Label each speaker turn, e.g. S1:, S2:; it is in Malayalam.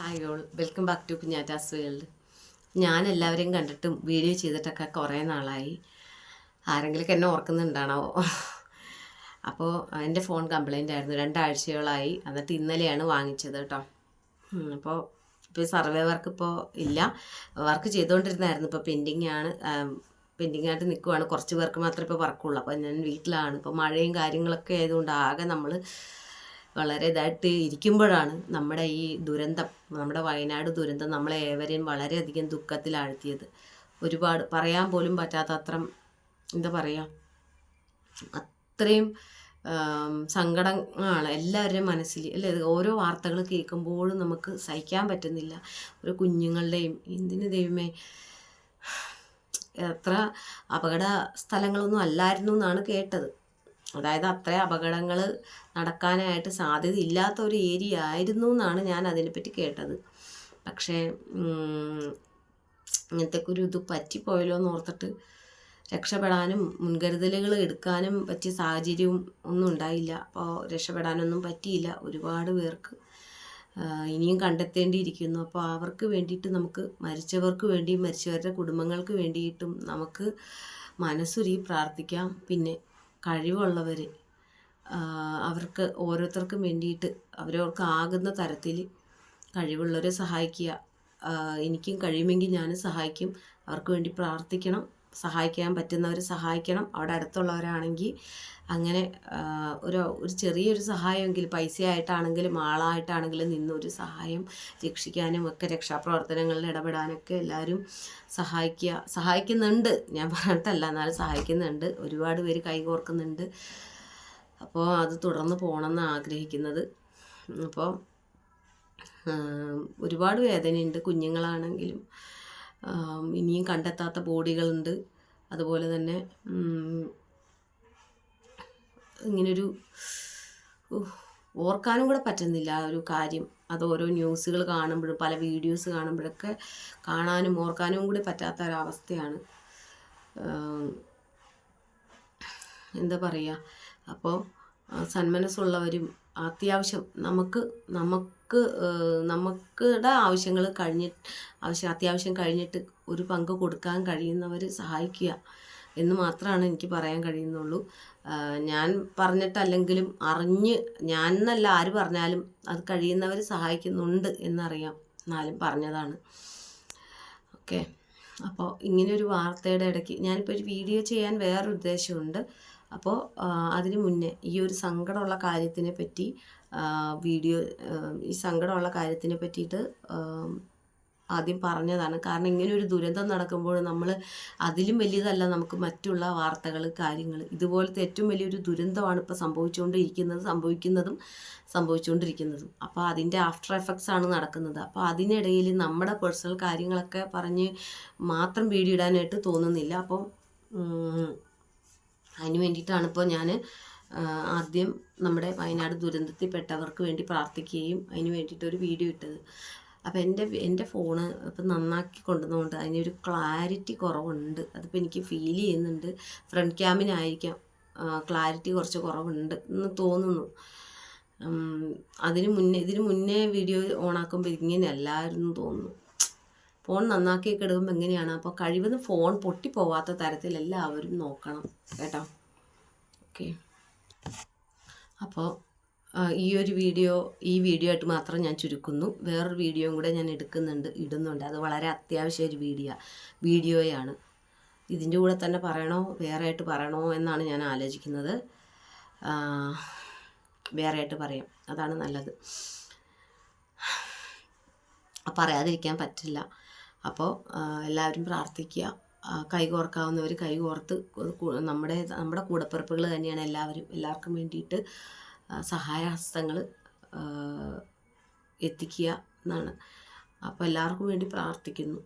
S1: Hi all welcome back to Kunjatta's world ഞാൻ എല്ലാവരെയും കണ്ടിട്ടും വീഡിയോ ചെയ്തിട്ടൊക്കെ കുറേ നാളായി. ആരെങ്കിലുമൊക്കെ എന്നെ ഓർക്കുന്നുണ്ടാണാവോ അപ്പോൾ എന്റെ ഫോൺ കംപ്ലൈന്റ് ആയിരുന്നു. രണ്ടാഴ്ചയോളായി. എന്നിട്ട് ഇന്നലെയാണ് വാങ്ങിച്ചത് കേട്ടോ. അപ്പോൾ ഇപ്പോൾ സർവേ വർക്ക് ഇപ്പോൾ ഇല്ല. വർക്ക് ചെയ്തുകൊണ്ടിരുന്നായിരുന്നു ഇപ്പോൾ പെൻഡിങ് ആണ്. പെൻഡിങ് ആയിട്ട് നിൽക്കുവാണ് കുറച്ച് പേർക്ക് മാത്രമേ ഇപ്പോൾ വർക്കുള്ളൂ അപ്പോൾ ഞാൻ വീട്ടിലാണ്. ഇപ്പോൾ മഴയും കാര്യങ്ങളൊക്കെ ആയതുകൊണ്ട് ആകെ നമ്മൾ വളരെ ഇതായിട്ട് ഇരിക്കുമ്പോഴാണ് നമ്മുടെ ഈ ദുരന്തം നമ്മുടെ വയനാട് ദുരന്തം നമ്മളെ ഏവരെയും വളരെയധികം ദുഃഖത്തിലാഴ്ത്തിയത്. ഒരുപാട് പറയാൻ പോലും പറ്റാത്ത അത്ര എന്താ പറയുക അത്രയും സങ്കടങ്ങളാണ് എല്ലാവരുടെയും മനസ്സിൽ. അല്ലേ? ഓരോ വാർത്തകൾ കേൾക്കുമ്പോഴും നമുക്ക് സഹിക്കാൻ പറ്റുന്നില്ല. ഒരു കുഞ്ഞുങ്ങളുടെയും എന്തിനു ദൈവമേ എത്ര അപകട സ്ഥലങ്ങളൊന്നും അല്ലായിരുന്നു എന്നാണ് കേട്ടത്. അതായത് അത്ര അപകടങ്ങൾ നടക്കാനായിട്ട് സാധ്യത ഇല്ലാത്ത ഒരു ഏരിയ ആയിരുന്നു എന്നാണ് ഞാൻ അതിനെപ്പറ്റി കേട്ടത്. പക്ഷേ ഇങ്ങനത്തെ ഒരു ഇത് പറ്റിപ്പോയല്ലോ എന്ന് ഓർത്തിട്ട് രക്ഷപ്പെടാനും മുൻകരുതലുകൾ എടുക്കാനും പറ്റിയ സാഹചര്യവും ഒന്നും ഉണ്ടായില്ല. അപ്പോൾ രക്ഷപ്പെടാനൊന്നും പറ്റിയില്ല. ഒരുപാട് പേർക്ക് ഇനിയും കണ്ടെത്തേണ്ടിയിരിക്കുന്നു. അപ്പോൾ അവർക്ക് വേണ്ടിയിട്ട് നമുക്ക് മരിച്ചവർക്ക് വേണ്ടിയും മരിച്ചവരുടെ കുടുംബങ്ങൾക്ക് വേണ്ടിയിട്ടും നമുക്ക് മനസ്സുരുകി പ്രാർത്ഥിക്കാം. പിന്നെ കഴിവുള്ളവർ അവർക്ക് ഓരോരുത്തർക്കും വേണ്ടിയിട്ട് അവരവർക്ക് ആകുന്ന തരത്തിൽ കഴിവുള്ളവരെ സഹായിക്കുക. എനിക്കും കഴിയുമെങ്കിൽ ഞാനും സഹായിക്കും. അവർക്ക് വേണ്ടി പ്രാർത്ഥിക്കണം. സഹായിക്കാൻ പറ്റുന്നവർ സഹായിക്കണം. അവിടെ അടുത്തുള്ളവരാണെങ്കിൽ അങ്ങനെ ഒരു ഒരു ചെറിയൊരു സഹായമെങ്കിലും പൈസയായിട്ടാണെങ്കിലും ആളായിട്ടാണെങ്കിലും നിന്നൊരു സഹായം രക്ഷിക്കാനും ഒക്കെ രക്ഷാപ്രവർത്തനങ്ങളിൽ ഇടപെടാനൊക്കെ എല്ലാവരും സഹായിക്കുക സഹായിക്കുന്നുണ്ട്. ഞാൻ പറഞ്ഞിട്ടല്ല എന്നാലും സഹായിക്കുന്നുണ്ട്. ഒരുപാട് പേര് കൈകോർക്കുന്നുണ്ട്. അപ്പോൾ അത് തുടർന്ന് പോകണമെന്ന് ആഗ്രഹിക്കുന്നത്. അപ്പോൾ ഒരുപാട് വേദനയുണ്ട് കുഞ്ഞുങ്ങളാണെങ്കിലും. ഇനിയും കണ്ടെത്താത്ത ബോഡികളുണ്ട്. അതുപോലെ തന്നെ ഇങ്ങനൊരു ഓർക്കാനും കൂടെ പറ്റുന്നില്ല ആ ഒരു കാര്യം. അത് ഓരോ ന്യൂസുകൾ കാണുമ്പോഴും പല വീഡിയോസ് കാണുമ്പോഴൊക്കെ കാണാനും ഓർക്കാനും കൂടി പറ്റാത്ത ഒരവസ്ഥയാണ് എന്താ പറയുക അപ്പോൾ സന്മനസ്സുള്ളവരും അത്യാവശ്യം നമുക്ക് നമുക്ക് നമുക്കുടെ ആവശ്യങ്ങൾ കഴിഞ്ഞ് ആവശ്യം അത്യാവശ്യം കഴിഞ്ഞിട്ട് ഒരു പങ്ക് കൊടുക്കാൻ കഴിയുന്നവർ സഹായിക്കുക എന്ന് മാത്രമാണ് എനിക്ക് പറയാൻ കഴിയുന്നുള്ളൂ. ഞാൻ പറഞ്ഞിട്ടല്ലെങ്കിലും അറിഞ്ഞ് ഞാൻ എന്നല്ല ആര് പറഞ്ഞാലും അത് കഴിയുന്നവർ സഹായിക്കുന്നുണ്ട് എന്നറിയാം. എന്നാലും പറഞ്ഞതാണ്. ഓക്കെ. അപ്പോൾ ഇങ്ങനെ ഒരു വാർത്തയുടെ ഇടയ്ക്ക് ഞാനിപ്പോൾ ഒരു വീഡിയോ ചെയ്യാൻ വേറൊരു ഉദ്ദേശമുണ്ട് അപ്പോൾ അതിന് മുന്നേ ഈ ഒരു സങ്കടമുള്ള കാര്യത്തിനെ പറ്റി വീഡിയോ ഈ സങ്കടമുള്ള കാര്യത്തിനെ പറ്റിയിട്ട് ആദ്യം പറഞ്ഞതാണ്. കാരണം ഇങ്ങനെ ഒരു ദുരന്തം നടക്കുമ്പോൾ നമ്മൾ അതിലും വലിയതല്ല നമുക്ക് മറ്റുള്ള വാർത്തകൾ കാര്യങ്ങൾ ഇതുപോലത്തെ ഏറ്റവും വലിയൊരു ദുരന്തമാണ് ഇപ്പോൾ സംഭവിച്ചുകൊണ്ടിരിക്കുന്നത് സംഭവിക്കുന്നതും സംഭവിച്ചുകൊണ്ടിരിക്കുന്നതും. അപ്പോൾ അതിന്റെ ആഫ്റ്റർ എഫക്ട്സ് ആണ് നടക്കുന്നത്. അപ്പോൾ അതിനിടയിൽ നമ്മുടെ പേഴ്സണൽ കാര്യങ്ങളൊക്കെ പറഞ്ഞ് മാത്രം വീഡിയോ ഇടാനായിട്ട് തോന്നുന്നില്ല. അപ്പോൾ അതിന് വേണ്ടിയിട്ടാണ് ഇപ്പോൾ ഞാൻ ആദ്യം നമ്മുടെ വയനാട് ദുരന്തത്തിൽ പെട്ടവർക്ക് വേണ്ടി പ്രാർത്ഥിക്കുകയും അതിന് വേണ്ടിയിട്ടൊരു വീഡിയോ ഇട്ടത്. അപ്പോൾ എന്റെ എന്റെ ഫോണ് ഇപ്പം നന്നാക്കി കൊണ്ടുവന്നുകൊണ്ട് അതിനൊരു ക്ലാരിറ്റി കുറവുണ്ട്. അതിപ്പോൾ എനിക്ക് ഫീൽ ചെയ്യുന്നുണ്ട്. ഫ്രണ്ട് ക്യാമിനായിരിക്കാം ക്ലാരിറ്റി കുറച്ച് കുറവുണ്ട് എന്ന് തോന്നുന്നു. അതിന് മുന്നേ ഇതിന് മുന്നേ വീഡിയോ ഓണാക്കുമ്പോൾ ഇങ്ങനെയല്ലായിരുന്നു തോന്നുന്നു. ഫോൺ നന്നാക്കിയൊക്കെ കിടക്കുമ്പോൾ എങ്ങനെയാണ്? അപ്പോൾ കഴിവതും ഫോൺ പൊട്ടിപ്പോവാത്ത തരത്തിൽ എല്ലാവരും നോക്കണം കേട്ടോ. ഓക്കെ. അപ്പോൾ ഈ ഒരു വീഡിയോ ഈ വീഡിയോ ആയിട്ട് മാത്രം ഞാൻ ചുരുക്കുന്നു. വേറൊരു വീഡിയോയും കൂടെ ഞാൻ എടുക്കുന്നുണ്ട് ഇടുന്നുണ്ട്. അത് വളരെ അത്യാവശ്യ ഒരു വീഡിയോ വീഡിയോയാണ്. ഇതിന്റെ കൂടെ തന്നെ പറയണോ? വേറെ ആയിട്ട് പറയണോ എന്നാണ് ഞാൻ ആലോചിക്കുന്നത്. വേറെ ആയിട്ട് പറയാം. അതാണ് നല്ലത്. പറയാതിരിക്കാൻ പറ്റില്ല. അപ്പോൾ എല്ലാവരും പ്രാർത്ഥിക്കുക. കൈകോർക്കാവുന്നവർ കൈകോർത്ത് നമ്മുടെ നമ്മുടെ കൂടപ്പിറപ്പുകൾ തന്നെയാണ് എല്ലാവരും എല്ലാവർക്കും വേണ്ടിയിട്ട് സഹായഹസ്തങ്ങൾ എത്തിക്കുക എന്നാണ്. അപ്പോൾ എല്ലാവർക്കും വേണ്ടി പ്രാർത്ഥിക്കുന്നു.